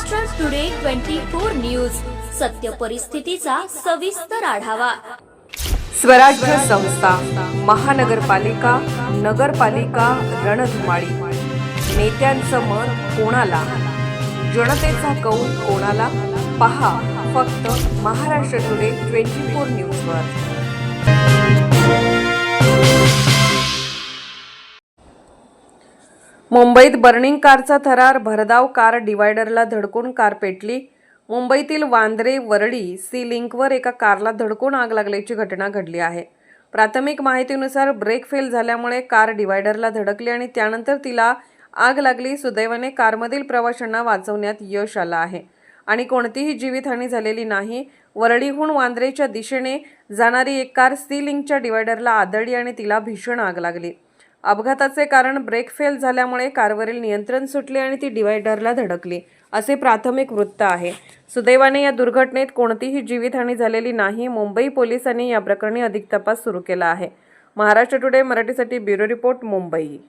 Maharashtra today twenty four news सत्य परिस्थितीचा सविस्तर आढावा. स्वराज्य संस्था महानगरपालिका नगरपालिका रणधुमाळी. नेत्यांचं मत कोणाला? जनतेचा कौल कोणाला? पहा फक्त महाराष्ट्र टुडे ट्वेंटी फोर न्यूजवर मुंबईत बर्निंग कारचा थरार भरधाव कार डिवायडरला धडकून कार पेटली. मुंबईतील वांद्रे वरळी सी लिंकवर एका कारला धडकून आग लागल्याची घटना घडली आहे. प्राथमिक माहितीनुसार ब्रेक फेल झाल्यामुळे कार डिवायडरला धडकली आणि त्यानंतर तिला आग लागली. सुदैवाने कारमधील प्रवाशांना वाचवण्यात यश आलं आहे. आणि कोणतीही जीवितहानी झालेली नाही. वरळीहून वांद्रेच्या दिशेने जाणारी एक कार सी लिंकच्या डिवायडरला आदळली आणि तिला भीषण आग लागली. अपघाताचे कारण ब्रेक फेल झाल्यामुळे कारवरील नियंत्रण सुटले आणि ती डिवायडरला धडकली असे प्राथमिक वृत्त आहे. सुदैवाने या दुर्घटनेत कोणतीही जीवितहानी झालेली नाही मुंबई पोलिसांनी या प्रकरणी अधिक तपास सुरू केला आहे. महाराष्ट्र टुडे मराठीसाठी ब्युरो रिपोर्ट मुंबई.